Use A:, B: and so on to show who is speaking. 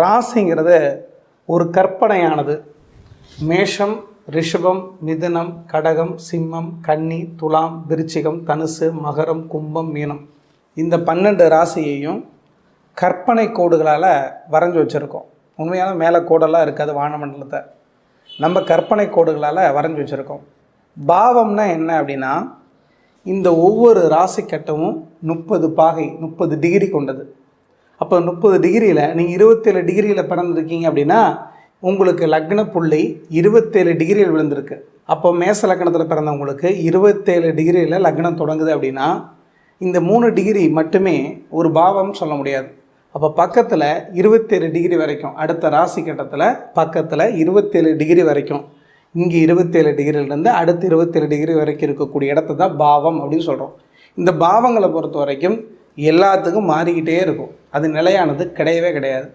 A: ராசிங்கிறது ஒரு கற்பனையானது மேஷம் ரிஷபம் மிதுனம் கடகம் சிம்மம் கன்னி துலாம் விருச்சிகம் தனுசு மகரம் கும்பம் மீனம் இந்த பன்னெண்டு ராசியையும் கற்பனை கோடுகளால் வரைஞ்சி வச்சுருக்கோம் உண்மையான மேலே கோடெல்லாம் இருக்காது வானமண்டலத்தை நம்ம கற்பனை கோடுகளால் வரைஞ்சி வச்சுருக்கோம் பாவம்னா என்ன அப்படின்னா இந்த ஒவ்வொரு ராசி கட்டமும் முப்பது பாகை முப்பது டிகிரி கொண்டது அப்போ முப்பது டிகிரியில் நீங்கள் இருபத்தேழு டிகிரியில் பிறந்திருக்கீங்க அப்படின்னா உங்களுக்கு லக்ன புள்ளி இருபத்தேழு டிகிரியில் விழுந்திருக்கு அப்போ மேச லக்னத்தில் பிறந்தவங்களுக்கு இருபத்தேழு டிகிரியில் லக்னம் தொடங்குது அப்படின்னா இந்த மூணு டிகிரி மட்டுமே ஒரு பாவம் சொல்ல முடியாது அப்போ பக்கத்தில் இருபத்தேழு டிகிரி வரைக்கும் அடுத்த ராசி கட்டத்தில் பக்கத்தில் இருபத்தேழு டிகிரி வரைக்கும் இங்கே இருபத்தேழு டிகிரியிலேருந்து அடுத்து இருபத்தேழு டிகிரி வரைக்கும் இருக்கக்கூடிய இடத்த தான் பாவம் அப்படின்னு சொல்கிறோம் இந்த பாவங்களை பொறுத்த வரைக்கும் எல்லாத்துக்கும் மாறிக்கிட்டே இருக்கும் அது நிலையானது கிடையவே கிடையாது